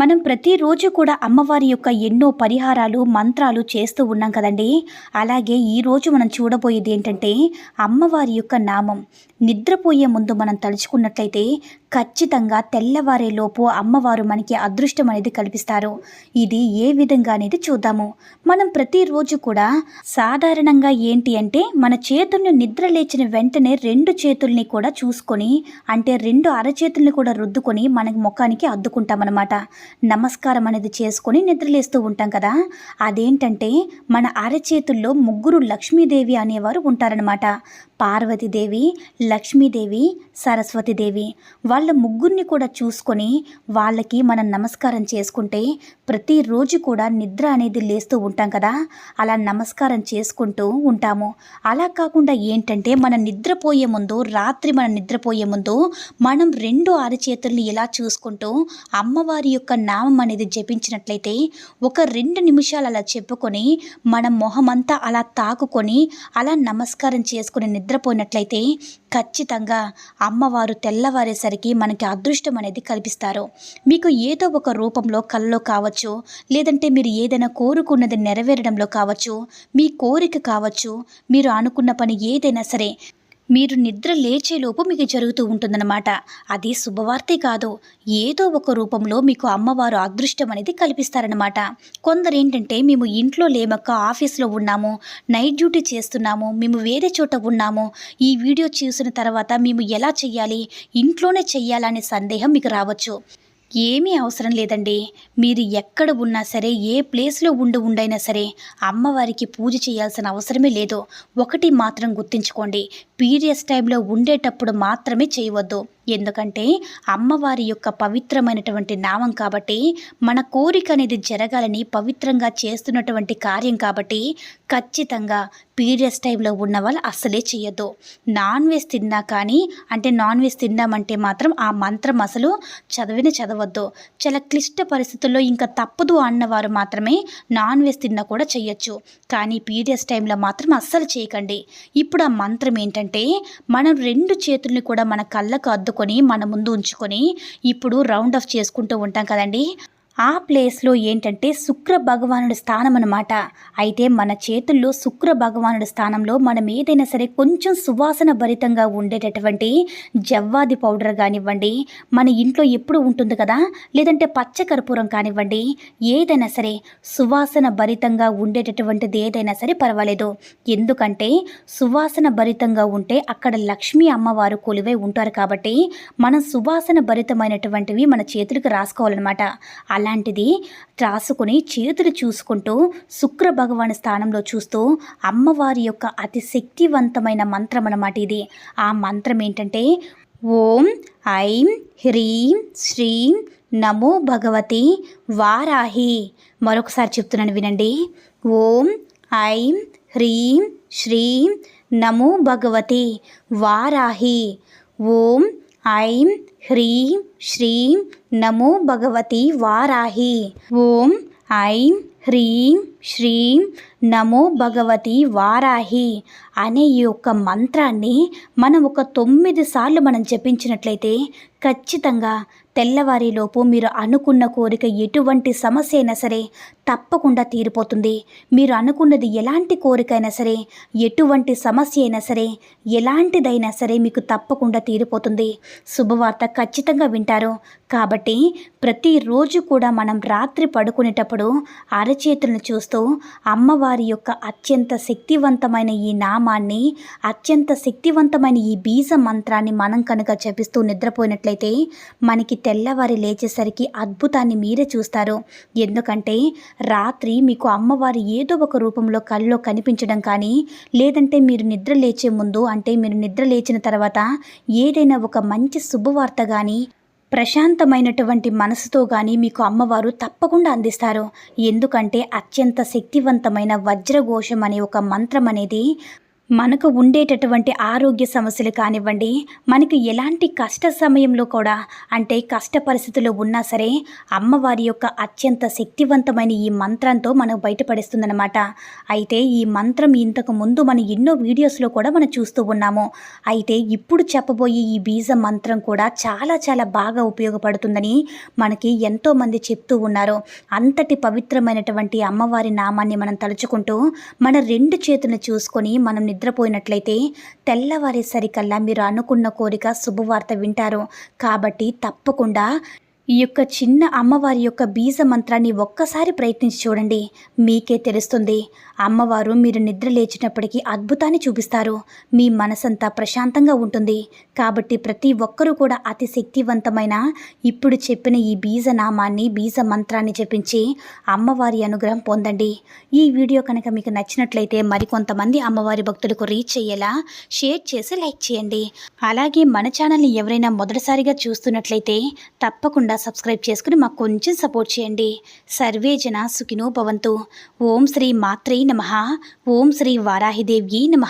మనం ప్రతిరోజు కూడా అమ్మవారి యొక్క ఎన్నో పరిహారాలు మంత్రాలు చేస్తూ ఉన్నాం కదండి. అలాగే ఈరోజు మనం చూడబోయేది ఏంటంటే అమ్మవారి యొక్క నామం. నిద్రపోయే ముందు మనం తలుచుకున్నట్లయితే ఖచ్చితంగా తెల్లవారేలోపు అమ్మవారు మనకి అదృష్టం అనేది కల్పిస్తారు. ఇది ఏ విధంగా అనేది చూద్దాము. మనం ప్రతిరోజు కూడా సాధారణంగా ఏంటి అంటే మన చేతుల్ని నిద్ర లేచిన వెంటనే రెండు చేతుల్ని కూడా చూసుకొని అంటే రెండు అరచేతుల్ని కూడా రుద్దుకొని మన ముఖానికి అద్దుకుంటామన్నమాట. నమస్కారం అనేది చేసుకొని నిద్రలేస్తూ ఉంటాం కదా. అదేంటంటే మన అరచేతుల్లో ముగ్గురు లక్ష్మీదేవి అనేవారు ఉంటారనమాట పార్వతీదేవి లక్ష్మీదేవి సరస్వతీదేవి వాళ్ళ ముగ్గురిని కూడా చూసుకొని వాళ్ళకి మనం నమస్కారం చేసుకుంటే ప్రతిరోజు కూడా నిద్ర అనేది లేస్తూ ఉంటాం కదా. అలా నమస్కారం చేసుకుంటూ ఉంటాము. అలా కాకుండా ఏంటంటే మనం నిద్రపోయే ముందు రాత్రి మనం నిద్రపోయే ముందు మనం రెండు అరచేతుల్ని ఇలా చూసుకుంటూ అమ్మవారి యొక్క నామం అనేది జపించినట్లయితే ఒక రెండు నిమిషాలు అలా చెప్పుకొని మన మొహమంతా అలా తాకుకొని అలా నమస్కారం చేసుకుని నిద్రపోయినట్లయితే ఖచ్చితంగా అమ్మవారు తెల్లవారేసరికి మనకి అదృష్టం అనేది కల్పిస్తారు. మీకు ఏదో ఒక రూపంలో కలలో కావచ్చు లేదంటే మీరు ఏదైనా కోరుకున్నది నెరవేరడంలో కావచ్చు మీ కోరిక కావచ్చు మీరు అనుకున్న పని ఏదైనా సరే మీరు నిద్ర లేచేలోపు మీకు జరుగుతూ ఉంటుందన్నమాట. అది శుభవార్తే కాదు. ఏదో ఒక రూపంలో మీకు అమ్మవారు అదృష్టం అనేది కల్పిస్తారనమాట కొందరు ఏంటంటే మేము ఇంట్లో లేమక్క ఆఫీస్లో ఉన్నాము నైట్ డ్యూటీ చేస్తున్నాము మేము వేరే చోట ఉన్నాము. ఈ వీడియో చూసిన తర్వాత మేము ఎలా చెయ్యాలి ఇంట్లోనే చెయ్యాలనే సందేహం మీకు రావచ్చు. ఏమీ అవసరం లేదండి. మీరు ఎక్కడ ఉన్నా సరే ఏ ప్లేస్లో ఉండి ఉండైనా సరే అమ్మవారికి పూజ చేయాల్సిన అవసరమే లేదు. ఒకటి మాత్రం గుర్తుంచుకోండి. పీరియడ్స్ టైంలో ఉండేటప్పుడు మాత్రమే చేయవద్దు. ఎందుకంటే అమ్మవారి యొక్క పవిత్రమైనటువంటి నామం కాబట్టి మన కోరిక అనేది జరగాలని పవిత్రంగా చేస్తున్నటువంటి కార్యం కాబట్టి ఖచ్చితంగా పీరియడ్స్ టైంలో ఉన్న వాళ్ళు అస్సలే చేయొద్దు. నాన్ వెజ్ తిన్నా కానీ అంటే నాన్ వెజ్ తిన్నామంటే మాత్రం ఆ మంత్రం అసలు చదివిన చదవద్దు. చాలా క్లిష్ట పరిస్థితుల్లో ఇంకా తప్పదు అన్నవారు మాత్రమే నాన్ వెజ్ తిన్నా కూడా చేయొచ్చు. కానీ పీరియడ్స్ టైంలో మాత్రం అస్సలు చేయకండి. ఇప్పుడు ఆ మంత్రం ఏంటంటే మనం రెండు చేతుల్ని కూడా మన కళ్ళకు అద్దుకొని మన ముందు ఉంచుకొని ఇప్పుడు రౌండ్ ఆఫ్ చేసుకుంటూ ఉంటాం కదండి. ఆ ప్లేస్లో ఏంటంటే శుక్ర భగవానుడి స్థానం అనమాట అయితే మన చేతుల్లో శుక్ర భగవానుడి స్థానంలో మనం ఏదైనా సరే కొంచెం సువాసన భరితంగా ఉండేటటువంటి జవ్వాది పౌడర్ కానివ్వండి మన ఇంట్లో ఎప్పుడు ఉంటుంది కదా లేదంటే పచ్చ కర్పూరం కానివ్వండి ఏదైనా సరే సువాసన భరితంగా ఉండేటటువంటిది ఏదైనా సరే పర్వాలేదు. ఎందుకంటే సువాసన భరితంగా ఉంటే అక్కడ లక్ష్మీ అమ్మవారు కొలువై ఉంటారు కాబట్టి మనం సువాసన భరితమైనటువంటివి మన చేతులకు రాసుకోవాలన్నమాట. అలా అలాంటిది రాసుకుని చేతులు చూసుకుంటూ శుక్ర భగవాన్ స్థానంలో చూస్తూ అమ్మవారి యొక్క అతి శక్తివంతమైన మంత్రం అన్నమాట ఇది. ఆ మంత్రం ఏంటంటే ఓం ఐం హ్రీం శ్రీం నమో భగవతి వారాహి. మరొకసారి చెప్తున్నాను వినండి. ఓం ఐం హ్రీం శ్రీం నమో భగవతి వారాహి. ఓం ఐం హ్రీం శ్రీం నమో భగవతి వారాహి. ఓం ఐం హ్రీం శ్రీం నమో భగవతి వారాహి అనే ఈ యొక్క మంత్రాన్ని మనం ఒక తొమ్మిది సార్లు మనం జపించినట్లయితే ఖచ్చితంగా తెల్లవారిలోపు మీరు అనుకున్న కోరిక ఎటువంటి సమస్య అయినా సరే తప్పకుండా తీరిపోతుంది. మీరు అనుకున్నది ఎలాంటి కోరికైనా సరే ఎటువంటి సమస్య అయినా సరే ఎలాంటిదైనా సరే మీకు తప్పకుండా తీరిపోతుంది. శుభవార్త ఖచ్చితంగా వింటారు. కాబట్టి ప్రతిరోజు కూడా మనం రాత్రి పడుకునేటప్పుడు అరచేతులను చూస్తూ అమ్మవారి యొక్క అత్యంత శక్తివంతమైన ఈ నామాన్ని అత్యంత శక్తివంతమైన ఈ బీజ మంత్రాన్ని మనం కనుక జపిస్తూ నిద్రపోయినట్లయితే మనకి తెల్లవారి లేచేసరికి అద్భుతాన్ని మీరే చూస్తారు. ఎందుకంటే రాత్రి మీకు అమ్మవారి ఏదో ఒక రూపంలో కళ్ళలో కనిపించడం కానీ లేదంటే మీరు నిద్ర లేచే ముందు అంటే మీరు నిద్ర లేచిన తర్వాత ఏదైనా ఒక మంచి శుభవార్త కానీ ప్రశాంతమైనటువంటి మనసుతో కానీ మీకు అమ్మవారు తప్పకుండా అందిస్తారు. ఎందుకంటే అత్యంత శక్తివంతమైన వజ్రఘోషం అనే ఒక మంత్రం అనేది మనకు ఉండేటటువంటి ఆరోగ్య సమస్యలు కానివ్వండి మనకి ఎలాంటి కష్ట సమయంలో కూడా అంటే కష్ట పరిస్థితుల్లో ఉన్నా సరే అమ్మవారి యొక్క అత్యంత శక్తివంతమైన ఈ మంత్రంతో మనం బయటపడిస్తుందన్నమాట. అయితే ఈ మంత్రం ఇంతకు ముందు మనం ఎన్నో వీడియోస్లో కూడా మనం చూస్తూ ఉన్నాము. అయితే ఇప్పుడు చెప్పబోయే ఈ బీజ మంత్రం కూడా చాలా చాలా బాగా ఉపయోగపడుతుందని మనకి ఎంతోమంది చెప్తూ ఉన్నారు. అంతటి పవిత్రమైనటువంటి అమ్మవారి నామాన్ని మనం తలుచుకుంటూ మన రెండు చేతులను చూసుకొని మనం నిద్రపోయినట్లయితే తెల్లవారేసరికల్లా మీరు అనుకున్న కోరిక శుభవార్త వింటారు. కాబట్టి తప్పకుండా ఈ యొక్క చిన్న అమ్మవారి యొక్క బీజ మంత్రాన్ని ఒక్కసారి ప్రయత్నించి చూడండి. మీకే తెలుస్తుంది. అమ్మవారు మీరు నిద్ర లేచినప్పటికీ అద్భుతాన్ని చూపిస్తారు. మీ మనసంతా ప్రశాంతంగా ఉంటుంది. కాబట్టి ప్రతి ఒక్కరూ కూడా అతి శక్తివంతమైన ఇప్పుడు చెప్పిన ఈ బీజ నామాన్ని బీజ మంత్రాన్ని జపించి అమ్మవారి అనుగ్రహం పొందండి. ఈ వీడియో కనుక మీకు నచ్చినట్లయితే మరికొంతమంది అమ్మవారి భక్తులకు రీచ్ అయ్యేలా షేర్ చేసి లైక్ చేయండి. అలాగే మన ఛానల్ని ఎవరైనా మొదటిసారిగా చూస్తున్నట్లయితే తప్పకుండా సబ్స్క్రైబ్ చేసుకుని మాకు కొంచెం సపోర్ట్ చేయండి. సర్వే జన సుఖినో భవంతు. ఓం శ్రీ మాత్రే నమ. ఓం శ్రీ వారాహిదేవ్యై నమ.